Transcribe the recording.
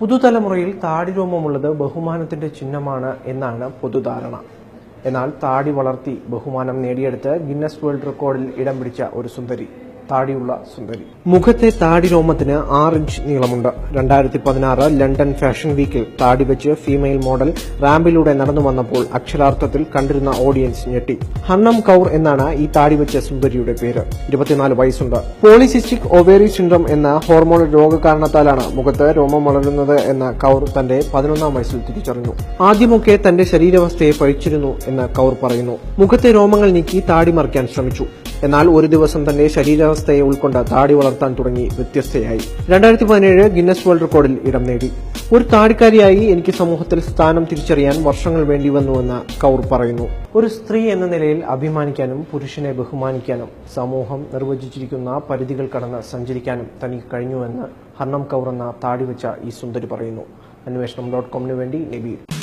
പുതുതലമുറയിൽ താടി രോമമുള്ളത് ബഹുമാനത്തിന്റെ ചിഹ്നമാണ് എന്നാണ് പൊതുധാരണ. എന്നാൽ താടി വളർത്തി ബഹുമാനം നേടിയെടുത്ത് ഗിന്നസ് വേൾഡ് റെക്കോർഡിൽ ഇടം പിടിച്ച ഒരു സുന്ദരി. താടിയുള്ള സുന്ദരി. മുഖത്തെ താടി രോമത്തിന് ആറ് ഇഞ്ച് നീളമുണ്ട്. രണ്ടായിരത്തി പതിനാറ് ലണ്ടൻ ഫാഷൻ വീക്കിൽ താടി വെച്ച് ഫീമെയിൽ മോഡൽ റാമ്പിലൂടെ നടന്നു വന്നപ്പോൾ അക്ഷരാർത്ഥത്തിൽ കണ്ടിരുന്ന ഓഡിയൻസ് ഞെട്ടി. ഹണ്ണം കൗർ എന്നാണ് ഈ താടി വെച്ച സുന്ദരിയുടെ പേര്. ഇരുപത്തിനാല് വയസ്സുണ്ട്. പോളിസിസ്റ്റിക് ഒവേറി സിൻഡ്രം എന്ന ഹോർമോൺ രോഗകാരണത്താലാണ് മുഖത്ത് രോമം വളരുന്നത് എന്ന് കൗർ തന്റെ പതിനൊന്നാം വയസ്സിൽ തിരിച്ചറിഞ്ഞു. ആദ്യമൊക്കെ തന്റെ ശരീരാവസ്ഥയെ പഴിച്ചിരുന്നു എന്ന് കൗർ പറയുന്നു. മുഖത്തെ രോമങ്ങൾ നീക്കി താടി മറിക്കാൻ ശ്രമിച്ചു. എന്നാൽ ഒരു ദിവസം തന്നെ ശരീരാവസ്ഥയെ ഉൾക്കൊണ്ട് താടി വളർത്താൻ തുടങ്ങി വ്യത്യസ്തയായി. രണ്ടായിരത്തി പതിനേഴ് ഗിന്നസ് വേൾഡ് റെക്കോർഡിൽ ഇടം നേടി. ഒരു താടിക്കാരിയായി എനിക്ക് സമൂഹത്തിൽ സ്ഥാനം തിരിച്ചറിയാൻ വർഷങ്ങൾ വേണ്ടി വന്നുവെന്ന് കൗർ പറയുന്നു. ഒരു സ്ത്രീ എന്ന നിലയിൽ അഭിമാനിക്കാനും പുരുഷനെ ബഹുമാനിക്കാനും സമൂഹം നിർവചിച്ചിരിക്കുന്ന പരിധികൾ കടന്ന് സഞ്ചരിക്കാനും തനിക്ക് കഴിഞ്ഞുവെന്ന് ഹർണം കൗർ എന്ന താടി വെച്ച ഈ സുന്ദരി പറയുന്നു. അന്വേഷണം ഡോട്ട് കോമിന് വേണ്ടി നബീർ.